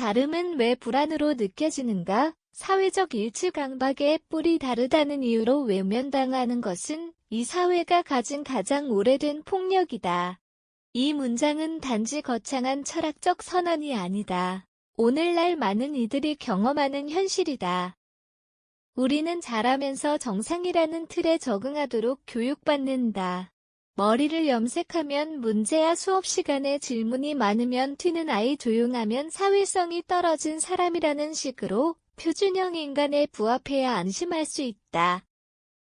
다름은 왜 불안으로 느껴지는가? 사회적 일치 강박의 뿔이 다르다는 이유로 외면당하는 것은 이 사회가 가진 가장 오래된 폭력이다. 이 문장은 단지 거창한 철학적 선언이 아니다. 오늘날 많은 이들이 경험하는 현실이다. 우리는 자라면서 정상이라는 틀에 적응하도록 교육받는다. 머리를 염색하면 문제야 수업 시간에 질문이 많으면 튀는 아이 조용하면 사회성이 떨어진 사람이라는 식으로 표준형 인간에 부합해야 안심할 수 있다.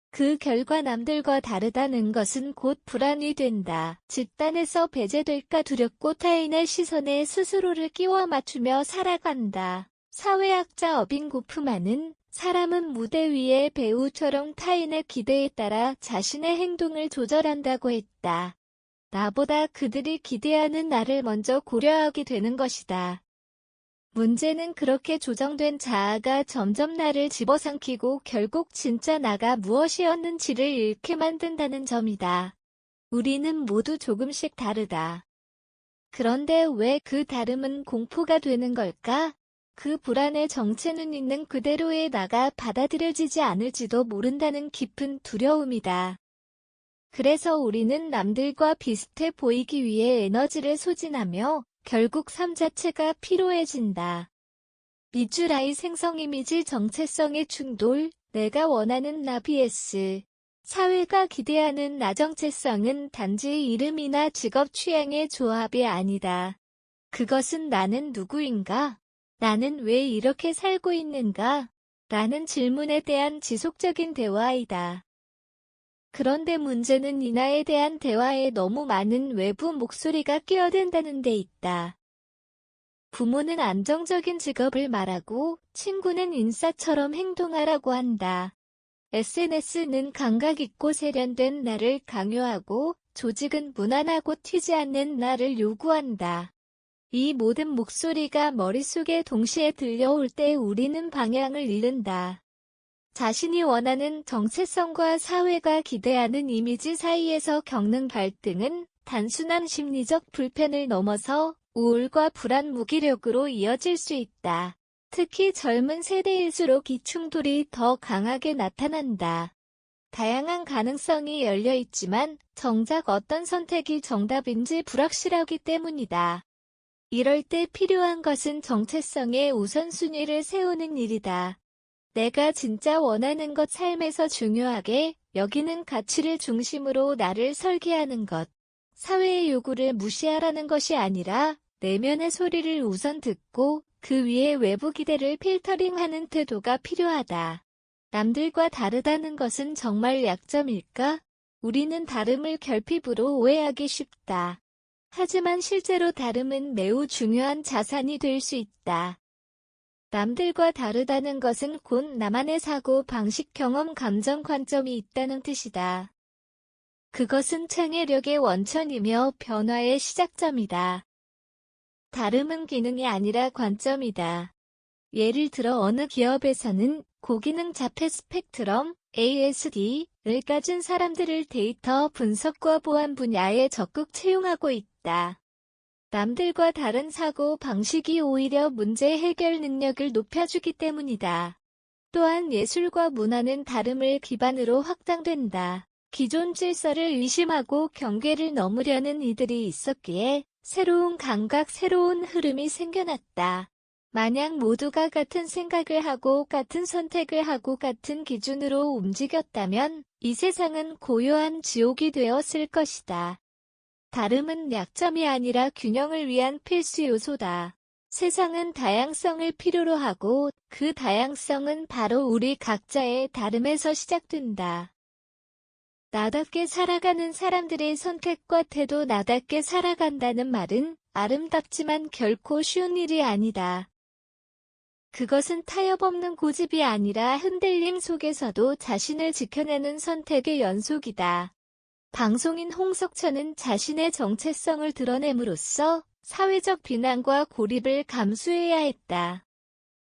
그 결과 남들과 다르다는 것은 곧 불안이 된다. 집단에서 배제될까 두렵고 타인의 시선에 스스로를 끼워 맞추며 살아간다. 사회학자 어빙 고프만은 사람은 무대 위의 배우처럼 타인의 기대에 따라 자신의 행동을 조절한다고 했다. 나보다 그들이 기대하는 나를 먼저 고려하게 되는 것이다. 문제는 그렇게 조정된 자아가 점점 나를 집어삼키고 결국 진짜 나가 무엇이었는지를 잃게 만든다는 점이다. 우리는 모두 조금씩 다르다. 그런데 왜 그 다름은 공포가 되는 걸까? 그 불안의 정체는 있는 그대로의 나가 받아들여지지 않을지도 모른다는 깊은 두려움이다. 그래서 우리는 남들과 비슷해 보이기 위해 에너지를 소진하며 결국 삶 자체가 피로해진다. 미주라이 생성 이미지 정체성의 충돌, 내가 원하는 나 vs 사회가 기대하는 나 정체성은 단지 이름이나 직업 취향의 조합이 아니다. 그것은 나는 누구인가? 나는 왜 이렇게 살고 있는가? 라는 질문에 대한 지속적인 대화이다. 그런데 문제는 이 나에 대한 대화에 너무 많은 외부 목소리가 끼어든다는 데 있다. 부모는 안정적인 직업을 말하고 친구는 인싸처럼 행동하라고 한다. SNS는 감각 있고 세련된 나를 강요하고 조직은 무난하고 튀지 않는 나를 요구한다. 이 모든 목소리가 머릿속에 동시에 들려올 때 우리는 방향을 잃는다. 자신이 원하는 정체성과 사회가 기대하는 이미지 사이에서 겪는 갈등은 단순한 심리적 불편을 넘어서 우울과 불안 무기력으로 이어질 수 있다. 특히 젊은 세대일수록 이 충돌이 더 강하게 나타난다. 다양한 가능성이 열려 있지만 정작 어떤 선택이 정답인지 불확실하기 때문이다. 이럴 때 필요한 것은 정체성의 우선순위를 세우는 일이다. 내가 진짜 원하는 것 삶에서 중요하게 여기는 가치를 중심으로 나를 설계하는 것. 사회의 요구를 무시하라는 것이 아니라 내면의 소리를 우선 듣고 그 위에 외부 기대를 필터링하는 태도가 필요하다. 남들과 다르다는 것은 정말 약점일까? 우리는 다름을 결핍으로 오해하기 쉽다. 하지만 실제로 다름은 매우 중요한 자산이 될 수 있다. 남들과 다르다는 것은 곧 나만의 사고, 방식, 경험, 감정, 관점이 있다는 뜻이다. 그것은 창의력의 원천이며 변화의 시작점이다. 다름은 기능이 아니라 관점이다. 예를 들어 어느 기업에서는 고기능 자폐 스펙트럼 ASD를 가진 사람들을 데이터 분석과 보안 분야에 적극 채용하고 있다. 남들과 다른 사고 방식이 오히려 문제 해결 능력을 높여주기 때문이다. 또한 예술과 문화는 다름을 기반으로 확장된다. 기존 질서를 의심하고 경계를 넘으려는 이들이 있었기에 새로운 감각, 새로운 흐름이 생겨났다. 만약 모두가 같은 생각을 하고 같은 선택을 하고 같은 기준으로 움직였다면 이 세상은 고요한 지옥이 되었을 것이다. 다름은 약점이 아니라 균형을 위한 필수 요소다. 세상은 다양성을 필요로 하고 그 다양성은 바로 우리 각자의 다름에서 시작된다. 나답게 살아가는 사람들의 선택과 태도 나답게 살아간다는 말은 아름답지만 결코 쉬운 일이 아니다. 그것은 타협 없는 고집이 아니라 흔들림 속에서도 자신을 지켜내는 선택의 연속이다. 방송인 홍석천은 자신의 정체성을 드러냄으로써 사회적 비난과 고립을 감수해야 했다.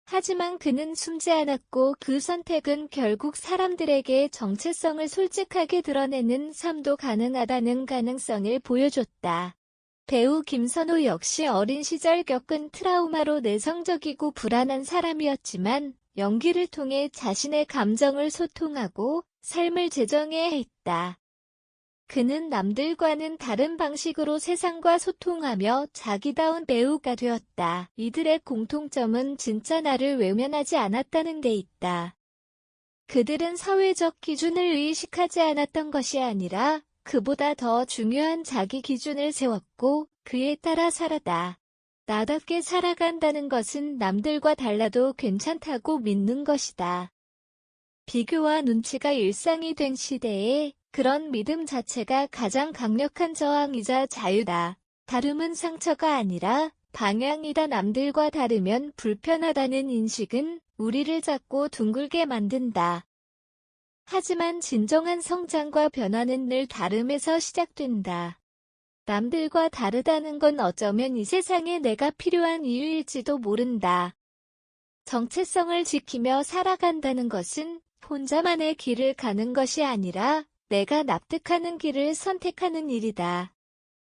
하지만 그는 숨지 않았고 그 선택은 결국 사람들에게 정체성을 솔직하게 드러내는 삶도 가능하다는 가능성을 보여줬다. 배우 김선호 역시 어린 시절 겪은 트라우마로 내성적이고 불안한 사람이었지만 연기를 통해 자신의 감정을 소통하고 삶을 재정해야 했다. 그는 남들과는 다른 방식으로 세상과 소통하며 자기다운 배우가 되었다. 이들의 공통점은 진짜 나를 외면하지 않았다는 데 있다. 그들은 사회적 기준을 의식하지 않았던 것이 아니라 그보다 더 중요한 자기 기준을 세웠고 그에 따라 살아다. 나답게 살아간다는 것은 남들과 달라도 괜찮다고 믿는 것이다. 비교와 눈치가 일상이 된 시대에 그런 믿음 자체가 가장 강력한 저항이자 자유다. 다름은 상처가 아니라 방향이다. 남들과 다르면 불편하다는 인식은 우리를 작고 둥글게 만든다. 하지만 진정한 성장과 변화는 늘 다름에서 시작된다. 남들과 다르다는 건 어쩌면 이 세상에 내가 필요한 이유일지도 모른다. 정체성을 지키며 살아간다는 것은 혼자만의 길을 가는 것이 아니라 내가 납득하는 길을 선택하는 일이다.